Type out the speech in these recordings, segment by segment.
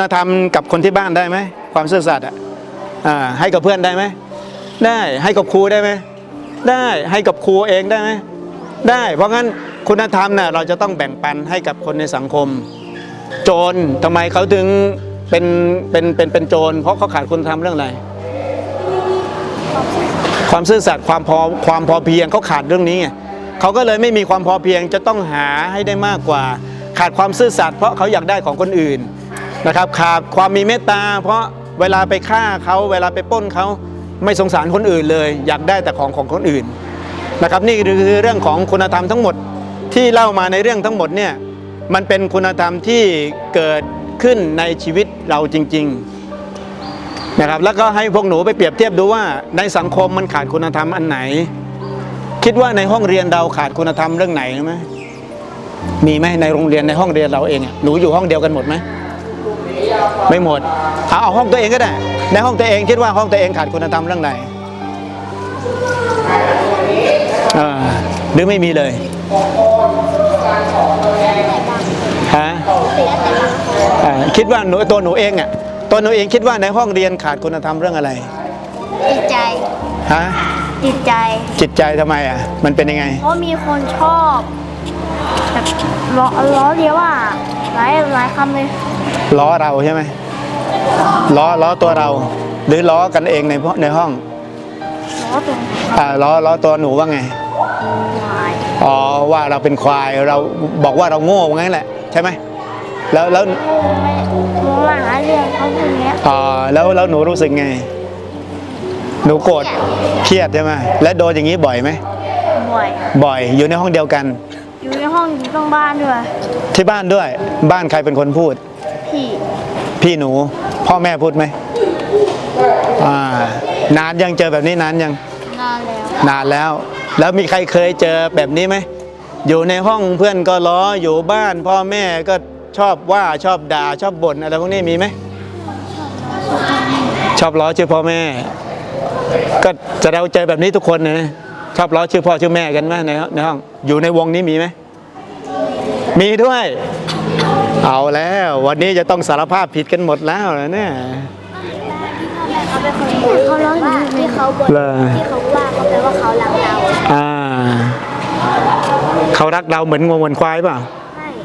คุณธรรมกับคนที่บ้านได้ไหมความซื่อสัตย์อะให้กับเพื่อนได้ไหมได้ให้กับครูได้ไหมได้ให้กับครูเองได้ไหมได้ เพราะงั้นคุณธรรมน่ะเราจะต้องแบ่งปันให้กับคนในสังคม โจรทำไมเขาถึงเป็นเป็นเป็นเป็นโจรเพราะเขาขาดคุณธรรมเรื่องอะไรความซื่อสัตย์ความพอความพอเพียงเขาขาดเรื่องนี้ไงเขาก็เลยไม่มีความพอเพียงจะต้องหาให้ได้มากกว่า ขาดความซื่อสัตย์เพราะเขาอยากได้ของคนอื่น นะครับขาดความมีเมตตา เพราะเวลาไปฆ่าเขาเวลาไปป้นเขาไม่สงสารคนอื่นเลย อยากได้แต่ของของคนอื่นนะครับนี่คือเรื่องของคุณธรรมทั้งหมดที่เล่ามาในเรื่องทั้งหมดเนี่ยมันเป็นคุณธรรมที่เกิดขึ้นในชีวิตเราจริง ๆนะครับ แล้วก็ให้พวกหนูไปเปรียบเทียบดูว่าในสังคมมันขาดคุณธรรมอันไหน คิดว่าในห้องเรียนเราขาดคุณธรรมเรื่องไหนไหมมีไหมในโรงเรียนในห้องเรียนเราเองหนูอยู่ห้องเดียวกันหมดไหม ไม่หมดเอาเอาห้องตัวเองก็ได้ ในห้องตัวเองคิดว่าห้องตัวเองขาดคุณธรรมเรื่องไหนเออหรือไม่มีเลยฮะอ่าคิดว่าหนูตัวหนูเองอะตัวหนูเองคิดว่าในห้องเรียนขาดคุณธรรมเรื่องอะไรจิตใจฮะจิตใจจิตใจทำไมอะ มันเป็นยังไงเพราะมีคนชอบแบบล้อล้อเลียว่าหลายหลายคำเลย ล้อเราใช่ไหมล้อล้อตัวเรา หรือล้อกันเองในในห้องล้อตรงอ่าล้อล้อตัวหนูว่าไงหลายอ๋อว่าเราเป็นควายเราบอกว่าเราโง่งั้นแหละใช่ไหมแล้วแล้วไม่หนูมาหาเรื่องเขาพวกเนี้ยอ่าแล้วแล้วหนูรู้สึกไง หนูโกรธเครียดใช่ไหมและโดนอย่างนี้บ่อยไหมบ่อยบ่อยอยู่ในห้องเดียวกัน อยู่ในห้องอยู่ต้องบ้านด้วย ที่บ้านด้วยบ้านใครเป็นคนพูด พี่พี่หนู พ่อแม่พูดไหมอ่านานยังเจอแบบนี้นานยัง นานแล้ว นานแล้ว แล้วมีใครเคยเจอแบบนี้ไหม อยู่ในห้องเพื่อนก็ล้อ อยู่บ้านพ่อแม่ก็ชอบว่าชอบด่าชอบบ่นอะไรพวกนี้มีไหม ชอบล้อชื่อพ่อแม่ ก็จะเราเจอแบบนี้ทุกคนนะ ชอบล้อชื่อพ่อชื่อแม่กันไหมในในห้อง อยู่ในวงนี้มีไหม มีด้วย เอาแล้ววันนี้จะต้องสารภาพผิดกันหมดแล้วนะเนี่ยเขาเป็นคนพูดเขาร้องว่าที่เขาบ่นเหรอที่เขาว่าเขาแปลว่าเขารักเราอ่าเขารักเราเหมือนงวงเหมือนควายเปล่า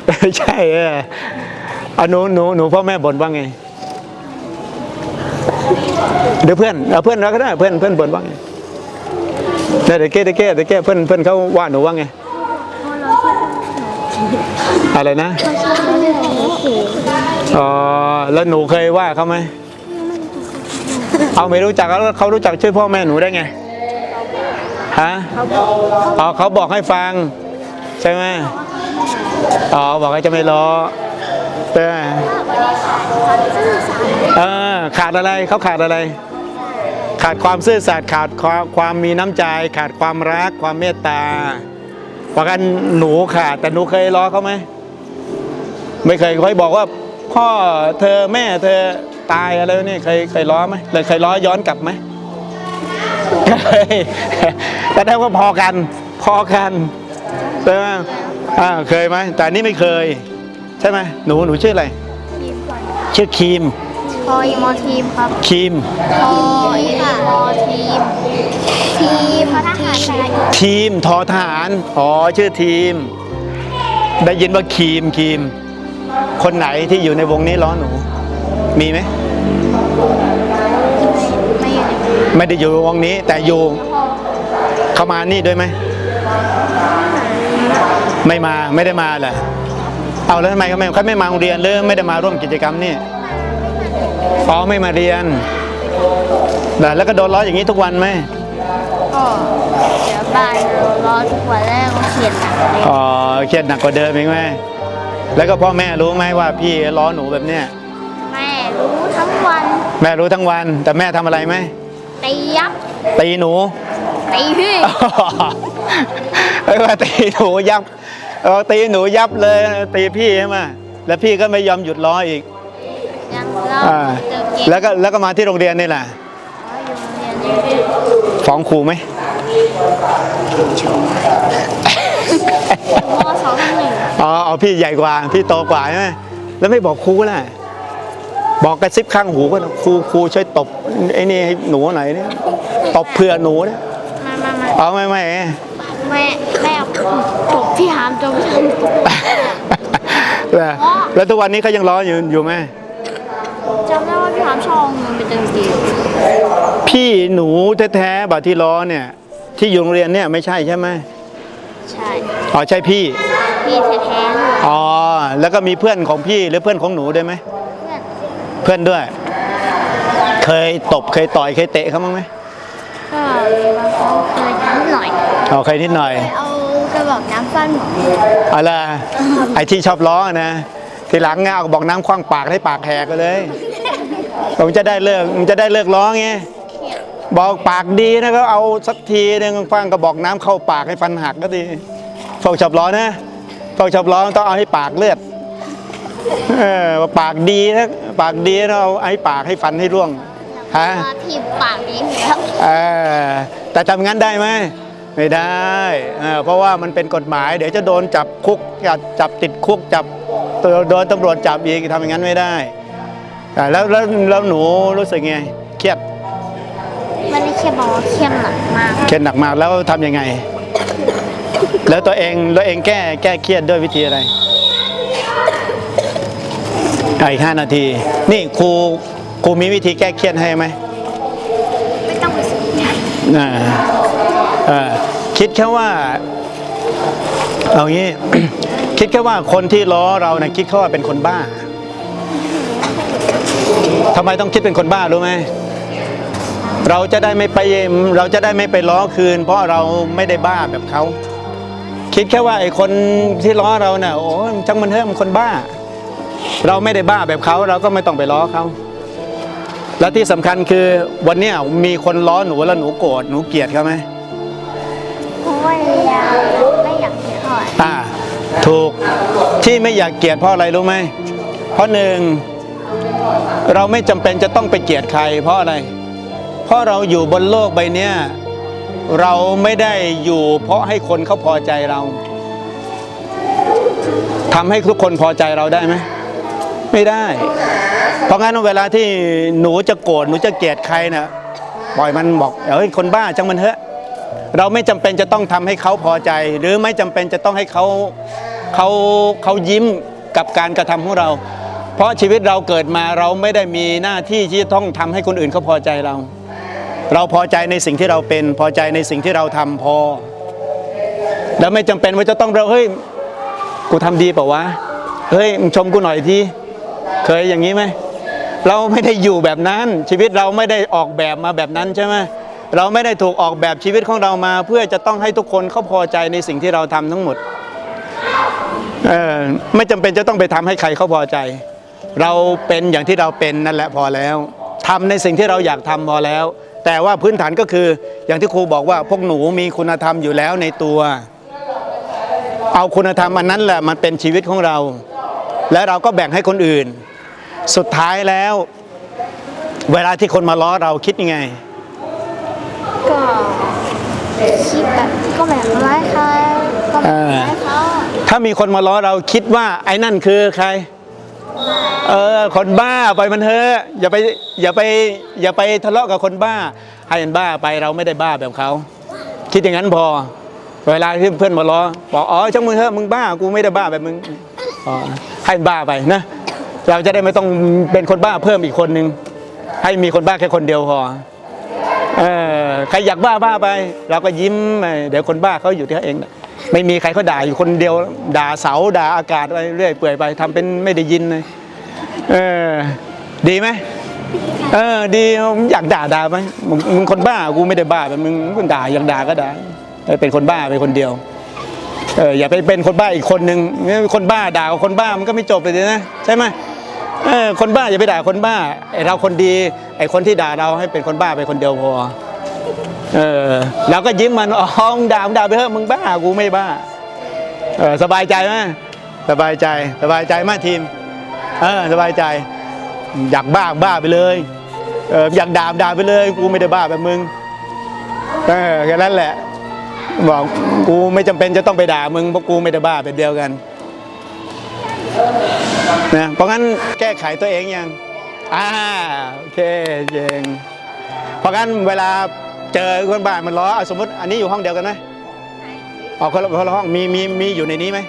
ใช่ใช่เออเอาหนูหนูหนูพ่อแม่บ่นว่าไงเดี๋ยวเพื่อนเอาเพื่อนเราก็ได้เพื่อนเพื่อนบ่นว่าไงเดี๋ยวเดี๋ยวเก้เดี๋ยวเก้เดี๋ยวเก้เพื่อนเพื่อนเขาว่าหนูว่าไง อะไรนะอ๋อแล้วหนูเคยว่าเขาไหมเอาไม่รู้จักแล้วเขารู้จักชื่อพ่อแม่หนูได้ไงฮะอ๋อเขาบอกให้ฟัง ใช่ไหมอ๋อบอกให้จะไม่ล้อเออเออขาดอะไรเขาขาดอะไร ขาดความซื่อสัตย์ขาดความความมีน้ำใจ ขาดความรักความเมตตา เพราะกันหนูขาดแต่หนูเคยล้อเขาไหมไม่เคยเคยบอกว่า พ่อเธอแม่เธอตายอะไรนี่เคยเคยล้อไหมเลยเคยล้อย้อนกลับไหมเคยแต่ได้ว่าพอกัน พอกันใช่ไหมอ่าเคยไหมแต่อันนี่ไม่เคย ใช่ไหมหนูหนูชื่ออะไรทีมก่อนชื่อครีมพออีมอทีมครับครีมพออีมอทีมทีมทหารชาย ทีมทอทหาร อ๋อ ชื่อทีม ได้ยินว่าครีมครีม คนไหนที่อยู่ในวงนี้ล้อหนู มีไหมไม่อยู่ในไม่ได้อยู่วงนี้ แต่อยู่ เข้ามานี่ด้วยไหม ไม่มา ไม่ได้มาเหรอเอาแล้วทำไมเขาไม่เขาไม่มาโรงเรียนหรือไม่ได้มาร่วมกิจกรรมนี่อ๋อไม่มาเรียนแต่แล้วก็โดนล้ออย่างนี้ทุกวันไหม ก็เดี๋ยวบ้านเรารอทุกวันแรกก็เขียนหนังเลยอ๋อเครียดหนักกว่าเดิมอีกไหมแล้วก็พ่อแม่รู้ไหมว่าพี่ล้อหนูแบบเนี้ยแม่รู้ทั้งวันแม่รู้ทั้งวัน แต่แม่ทำอะไรไหมตียับตีหนู ตีพี่เอ้ยว่าตีหนูยับเออตีหนูยับเลยตีพี่ใช่ไหมแล้วพี่ก็ไม่ยอมหยุดล้ออีก ยังเล่าอ่าเจอเก็บแล้วก็แล้วก็มาที่โรงเรียนนี่แหละ ฟ้องครูไหมมสองทับหนึ่งอ๋อเอาพี่ใหญ่กว่า พี่โตกว่าใช่ไหมแล้วไม่บอกครูล่ะ บอกกระซิบข้างหูก็นะครูครูช่วยตบไอ้นี่ให้หนูหน่อยเนี่ยตบเผื่อหนูเนี่ยมามามาเอาไหม่ไม่แม่แม่ตบพี่หามจนทำตกแล้วแล้วทุกวันนี้เขายังร้ออยู่อยู่ไหม จำได้ว่าพี่หามชอบเอาเงินไปเติมเกมพี่หนูแท้ๆบาที่ล้อเนี่ย ที่อยู่โรงเรียนเนี่ยไม่ใช่ใช่ไหมใช่อ๋อใช่พี่ พี่แท้ๆเลยอ๋อแล้วก็มีเพื่อนของพี่หรือเพื่อนของหนูด้วยไหมเพื่อนเพื่อนด้วย เคยตบเคยต่อยเคยเตะเขาบ้างไหมก็มีบางครั้งเคยทำหน่อยอ๋อเคยนิดหน่อย เอากระบอกน้ำฟันหมออะไรไอ้ที่ชอบล้อนะ ทีหลังเงาบอกน้ำคว้างปากให้ปากแหกไปเลยผมจะได้เลิกมันจะได้เลิกล้อไงบอกปากดีนะก็เอาสักทีนึงคว้างก็บอกน้ำเข้าปากให้ฟันหักก็ดีพวกชอบล้อนะพวกชอบล้อต้องเอาให้ปากเลือดเออปากดีนะปากดีนะเอาให้ปากให้ฟันให้ร่วงฮะมาทีบปากนี้แล้วเออแต่ทำงั้นได้ไหมไม่ได้เออเพราะว่ามันเป็นกฎหมาย เดี๋ยวจะโดนจับคุกจับจับติดคุกจับ โดนตำรวจจับอีกทำอย่างนั้นไม่ได้อ่าแล้วแล้วแล้วหนูรู้สึกไง เครียดไม่ได้เข้มบอกว่าเข้มหนักมาก เครียดหนักมากแล้วทำยังไง แล้วตัวเองตัวเองแก้แก้เครียดด้วยวิธีอะไรอะอีกห้านาที นี่ครูครูมีวิธีแก้เครียดให้ไหมไม่ต้องไปสนใจอ่าเอ่อคิดแค่ว่า เอางี้ คิดแค่ว่าคนที่ล้อเรานะคิดแค่ว่าเป็นคนบ้าทำไมต้องคิดเป็นคนบ้ารู้ไหมเราจะได้ไม่ไปเราจะได้ไม่ไปล้อคืน เพราะเราไม่ได้บ้าแบบเขาคิดแค่ว่าไอ้คนที่ล้อเราเนะ่ะโอ้ยจังมันเถอะมันคนบ้า เราไม่ได้บ้าแบบเขาเราก็ไม่ต้องไปล้อเขาและที่สำคัญคือวันเนี้ยมีคนล้อหนูแล้วหนูโกรธหนูเกลียดเขาไหมเพราะว่าอยากไม่อยากเสียเท่าไหร่อ่า ถูกที่ไม่อยากเกลียดเพราะอะไรรู้ไหมเพราะหนึ่งเราไม่จำเป็นจะต้องไปเกลียดใคร เพราะอะไร เพราะเราอยู่บนโลกใบเนี้ยเราไม่ได้อยู่ เพราะให้คนเขาพอใจเราทำให้ทุกคนพอใจเราได้ไหมไม่ได้ เพราะงั้นเวลาที่หนูจะโกรธหนูจะเกลียดใครนะ่ะปล่อยมันบอกเอ้ยคนบ้าจังมันเถอะ เราไม่จำเป็นจะต้องทำให้เขาพอใจ หรือไม่จำเป็นจะต้องให้เขาเขาเขายิ้มกับการกระทำของเรา เพราะชีวิตเราเกิดมาเราไม่ได้มีหน้าที่ที่จะต้องทำให้คนอื่นเขาพอใจเรา เราพอใจในสิ่งที่เราเป็นพอใจในสิ่งที่เราทำพอ แล้วไม่จำเป็นว่าจะต้องเราเฮ้ยกูทำดีเปล่าวะเฮ้ยมึงชมกูหน่อยทีเคยอย่างนี้ไหมเราไม่ได้อยู่แบบนั้นชีวิตเราไม่ได้ออกแบบมาแบบนั้นใช่ไหม เราไม่ได้ถูกออกแบบชีวิตของเรามา เพื่อจะต้องให้ทุกคนเขาพอใจในสิ่งที่เราทำทั้งหมดไม่จำเป็นจะต้องไปทำให้ใครเขาพอใจ เราเป็นอย่างที่เราเป็นนั่นแหละพอแล้วทำในสิ่งที่เราอยากทำพอแล้ว แต่ว่าพื้นฐานก็คืออย่างที่ครูบอกว่าพวกหนูมีคุณธรรมอยู่แล้วในตัว เอาคุณธรรมอันนั้นแหละมันเป็นชีวิตของเรา และเราก็แบ่งให้คนอื่น สุดท้ายแล้ว เวลาที่คนมาล้อเราคิดยังไง ก็คิดแบบก็แบบร้ายเขาก็แบบร้ายเขาถ้ามีคนมาล้อเราคิดว่าไอ้นั่นคือใคร เออ คนบ้าไปมันเถอะอย่าไปอย่าไปอย่าไปทะเลาะกับคนบ้า ให้มันบ้าไปเราไม่ได้บ้าแบบเขาคิดอย่างนั้นพอ เวลาที่เพื่อนมาล้อบอกอ๋อช่างมึงเถอะมึงบ้ากูไม่ได้บ้าแบบมึงอ๋อให้มันบ้าไปนะเราจะได้ไม่ต้องเป็นคนบ้าเพิ่มอีกคนนึงให้มีคนบ้าแค่คนเดียวพอ เออใครอยากบ้าบ้าไป เราก็ยิ้มเดี๋ยวคนบ้าเขาอยู่ที่เขาเองไม่มีใครเขาด่าอยู่คนเดียว ด่าเสาด่าอากาศไปเรื่อยเปื่อยไปทำเป็นไม่ได้ยินเลยเออดีไหมเออดีมึงอยากด่าด่าไหมมึงคนบ้ากูไม่ได้บ้าแบบมึงมึงด่าอยากด่าก็ด่าเออเป็นคนบ้าเป็นคนเดียวเอออย่าไปเป็นคนบ้าอีกคนนึงนี่คนบ้าด่ากับคนบ้ามันก็ไม่จบเลยนะใช่ไหม เออคนบ้าอย่าไปด่าคนบ้าไอเราคนดีไอคนที่ด่าเราให้เป็นคนบ้าไปคนเดียวพอเออเราก็ยิ้มมันอ๋องด่ามึงด่าไปเถอะมึงบ้ากูไม่บ้าเออสบายใจไหมสบายใจสบายใจมากทีมเออสบายใจ อยากบ้าบ้าไปเลยเอออยากด่าด่าไปเลย กูไม่ได้บ้าแบบมึงเออแค่นั้นแหละ บอกกูไม่จำเป็นจะต้องไปด่ามึงเพราะกูไม่ได้บ้าแบบเดียวกัน นะเพราะงั้นแก้ไขตัวเองยังอ่าโอเคเก่งเพราะงั้นเวลาเจอคนบ้านมันล้ออะสมมติอันนี้อยู่ห้องเดียวกันไหมออกคนละคนละห้องมีมีมีอยู่ในนี้ไหม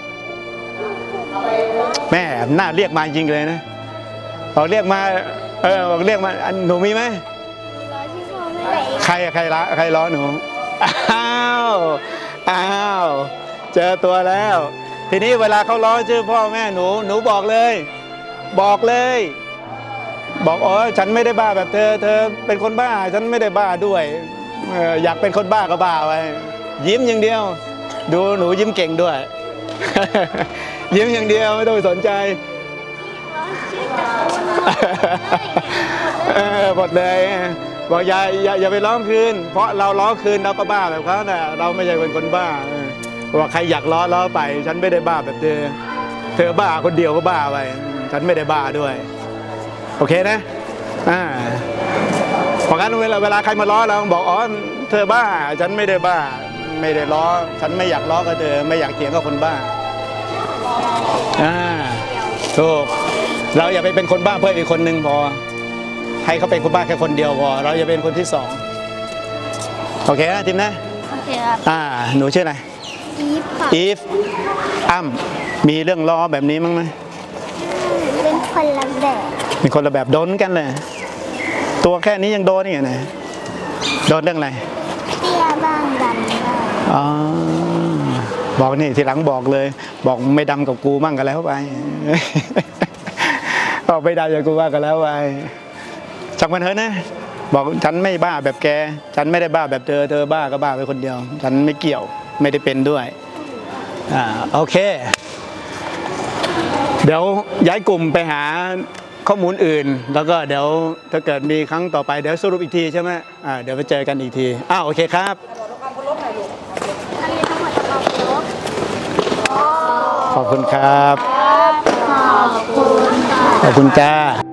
แม่น่าเรียกมาจริงเลยนะบอกเรียกมาเออบอกเรียกมาอันหนูมีไหมรอที่พ่อไม่ได้ใครอะใครล้อใครล้อหนูอ้าวอ้าวเจอตัวแล้ว ทีนี้เวลาเขาล้องชื่อพ่อแม่หนู หนูบอกเลย บอกเลย บอกอ๋อฉันไม่ได้บ้าแบบเธอ เธอเป็นคนบ้า ฉันไม่ได้บ้าด้วยอยากเป็นคนบ้าก็บ้าไปยิ้มอย่างเดียว ดูหนูยิ้มเก่งด้วย ยิ้มอย่างเดียวไม่ต้องไปสนใจรอชื่อตระกูลหมดเออหมดเลยบอกอย่าอย่าอย่าไปร้องคืน เพราะเราร้องคืนเราก็บ้าแบบเขาน่ะเราไม่ใช่เป็นคนบ้า เออบอกใครอยากล้อล้อไป ฉันไม่ได้บ้าแบบเธอเธอบ้าคนเดียวก็บ้าไป ฉันไม่ได้บ้าด้วย โอเคนะอ่าเพราะงั้นเวลาเวลาใครมาล้อเราบอกอ๋อเธอบ้า ฉันไม่ได้บ้า ไม่ได้ล้อ ฉันไม่อยากล้อกับเธอ ไม่อยากเถียงกับคนบ้าอ่าถูกเราอย่าไปเป็นคนบ้าเพิ่มอีกคนนึงพอ ให้เขาเป็นคนบ้าแค่คนเดียวพอ เราอย่าเป็นคนที่สองโอเคนะทิมนะโอเคครับอ่าหนูชื่ออะไร อีฟค่ะอีฟอ้ำมีเรื่องล้อแบบนี้มั้งไหมเป็นคนละแบบมีคนละแบบโดนกันเลย ตัวแค่นี้ยังโดนนี่ไงนะโดนเรื่องอะไรเตี้ยบ้างดำบ้างอ๋อบอกนี่ทีหลังบอกเลย บอกไม่ดำกับกูมั่งกันแล้วไป บอกไม่ดำกับกูมั่งกันแล้วไปช่างมันเถอะนะ บอกฉันไม่บ้าแบบแก ฉันไม่ได้บ้าแบบเธอเธอบ้าก็บ้าไปคนเดียว ฉันไม่เกี่ยว ไม่ได้เป็นด้วยอ่าโอเค เดี๋ยวย้ายกลุ่มไปหาข้อมูลอื่น แล้วก็เดี๋ยวถ้าเกิดมีครั้งต่อไปเดี๋ยวสรุปอีกทีใช่ไหมอ่าเดี๋ยวไปเจอกันอีกทีอ้าวโอเคครับขอบคุณครับ ขอบคุณขอบคุณจ้า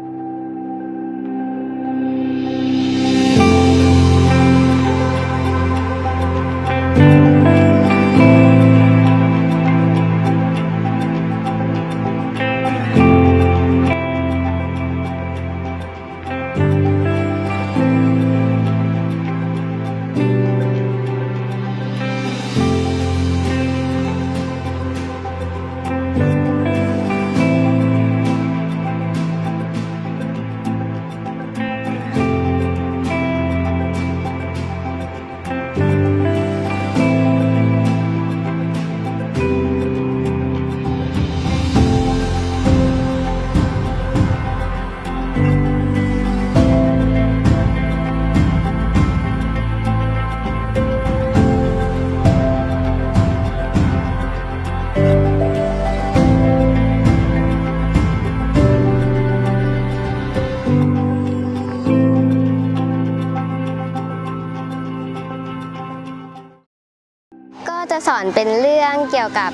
จะสอนเป็นเรื่องเกี่ยวกับ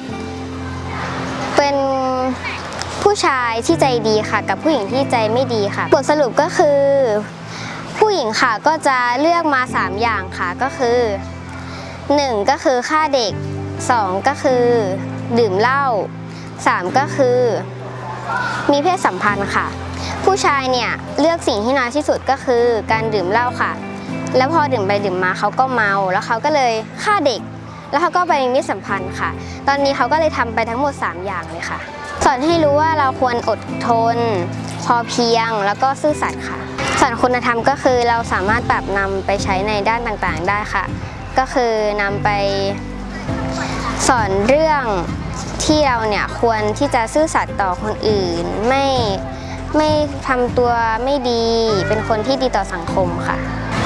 เป็นผู้ชายที่ใจดีค่ะ กับผู้หญิงที่ใจไม่ดีค่ะ บทสรุปก็คือ ผู้หญิงค่ะก็จะเลือกมา 3 อย่างค่ะก็คือ 1 ก็คือฆ่าเด็ก 2 ก็คือ ดื่มเหล้า 3 ก็คือ มีเพศสัมพันธ์ค่ะ ผู้ชายเนี่ยเลือกสิ่งที่น้อยที่สุดก็คือการดื่มเหล้าค่ะ แล้วพอดื่มไปดื่มมาเขาก็เมา แล้วเขาก็เลยฆ่าเด็ก แล้วเขาก็ไปมีเพศสัมพันธ์ค่ะ ตอนนี้เขาก็เลยทำไปทั้งหมด 3 อย่างเลยค่ะ สอนให้รู้ว่าเราควรอดทน พอเพียงแล้วก็ซื่อสัตย์ค่ะสอนคุณธรรมก็คือเราสามารถปรับนำไปใช้ในด้านต่างๆได้ค่ะ ก็คือนำไปสอนเรื่องที่เราเนี่ยควรที่จะซื่อสัตย์ต่อคนอื่น ไม่ไม่ทำตัวไม่ดีเป็นคนที่ดีต่อสังคมค่ะ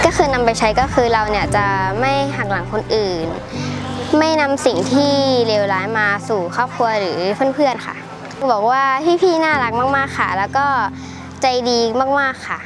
ก็คือนำไปใช้ก็คือเราเนี่ยจะไม่หักหลังคนอื่น ไม่นำสิ่งที่เลวร้ายมาสู่ครอบครัวหรือเพื่อนๆค่ะ บอกว่าพี่ๆน่ารักมากๆค่ะ แล้วก็ใจดีมากๆค่ะ